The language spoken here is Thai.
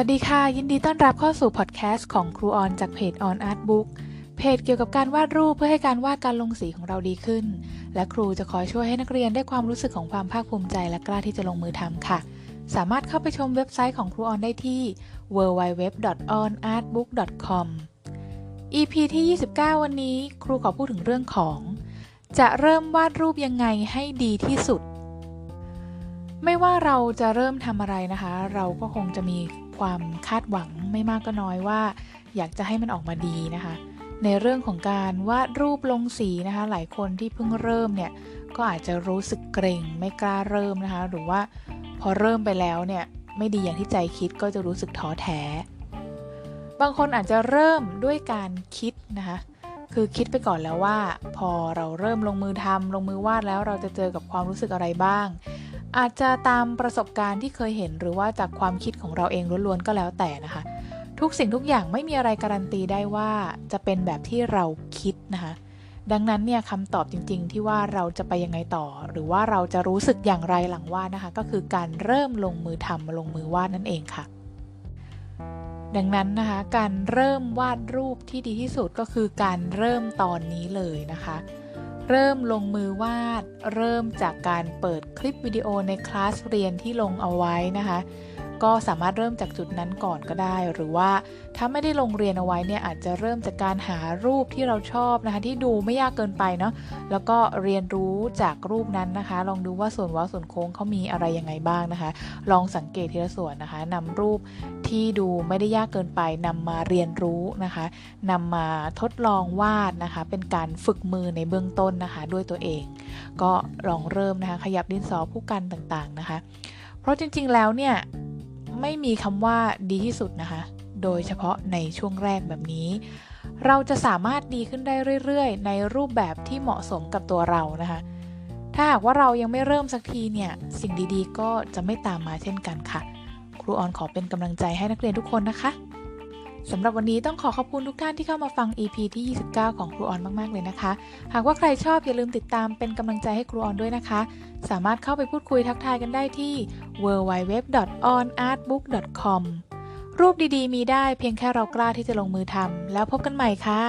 วัสดีค่ะ ยินดีต้อนรับเข้าสู่พอดแคสต์ของครูออนจากเพจ On Art Book เพจเกี่ยวกับการวาดรูปเพื่อให้การวาดการลงสีของเราดีขึ้น และครูจะคอยช่วยให้นักเรียนได้ความรู้สึกของความภาคภูมิใจและกล้าที่จะลงมือทำค่ะ สามารถเข้าไปชมเว็บไซต์ของครูออนได้ที่ www.onartbook.com EP ที่ 29 วันนี้ครูขอพูดถึงเรื่องของ จะเริ่มวาดรูปยังไงให้ดีที่สุด ไม่ว่าเราจะเริ่มทำอะไรนะคะ เราก็คงจะมี ความคาดหวังไม่มากก็น้อยว่า อยากจะให้มันออกมาดีนะคะ ในเรื่องของการวาดรูปลงสีนะคะ หลายคนที่เพิ่งเริ่มเนี่ยก็อาจจะรู้สึกเกรงไม่กล้าเริ่มนะคะ หรือว่าพอเริ่มไปแล้วเนี่ยไม่ดีอย่างที่ใจคิดก็จะรู้สึกท้อแท้ บางคนอาจจะเริ่มด้วยการคิดนะคะคือคิดไปก่อนแล้วว่า พอเราเริ่มลงมือทำลงมือวาดแล้วเราจะเจอกับความรู้สึกอะไรบ้าง อาจจะตามประสบการณ์ที่เคยเห็นหรือว่าจากความคิดของเราเองล้วนๆก็แล้วแต่นะคะ ทุกสิ่งทุกอย่างไม่มีอะไรการันตีได้ว่าจะเป็นแบบที่เราคิดนะคะ ดังนั้นเนี่ยคำตอบจริง ๆ ที่ว่าเราจะไปยังไงต่อ หรือว่าเราจะรู้สึกอย่างไรหลังวาดนะคะ ก็คือการเริ่มลงมือทำลงมือวาดนั่นเองค่ะ ดังนั้นนะคะ การเริ่มวาดรูปที่ดีที่สุดก็คือการเริ่มตอนนี้เลยนะคะ เริ่มลงมือวาด เริ่มจากการเปิดคลิปวิดีโอในคลาสเรียนที่ลงเอาไว้นะคะ ก็สามารถเริ่มจากจุดนั้นก่อนก็ได้ หรือว่าถ้าไม่ได้ลงเรียนเอาไว้เนี่ยอาจจะเริ่มจากการหารูปที่เราชอบนะคะ ที่ดูไม่ยากเกินไปเนาะแล้วก็เรียนรู้จากรูปนั้นนะคะ ลองดูว่าส่วนว้าส่วนโค้งเขามีอะไรยังไงบ้างนะคะ ลองสังเกตทีละส่วนนะคะนำรูปที่ดูไม่ได้ยากเกินไปนำมาเรียนรู้นะคะนำมาทดลองวาดนะคะ เป็นการฝึกมือในเบื้องต้นนะคะ ด้วยตัวเอง ก็ลองเริ่มนะคะ ขยับดินสอผู้กันต่างๆนะคะ เพราะจริงๆแล้วเนี่ย ไม่มีคำว่าดีที่สุดนะคะ โดยเฉพาะในช่วงแรกแบบนี้ เราจะสามารถดีขึ้นได้เรื่อยๆ ในรูปแบบที่เหมาะสมกับตัวเรานะคะ ถ้าหากว่าเรายังไม่เริ่มสักทีเนี่ย สิ่งดีๆ ก็จะไม่ตามมาเช่นกันค่ะ ครูออนขอเป็นกำลังใจให้นักเรียนทุกคนนะคะ สำหรับวันนี้ต้องขอขอบคุณทุกท่านที่เข้ามาฟัง EP ที่ 29 ของครูออนมาก ๆ เลยนะคะ หากว่าใครชอบอย่าลืมติดตามเป็นกำลังใจให้ครูออนด้วยนะคะ สามารถเข้าไปพูดคุยทักทายกันได้ที่ www.onartbook.com รูปดีๆ มีได้เพียงแค่เรากล้าที่จะลงมือทำแล้วพบกันใหม่ค่ะ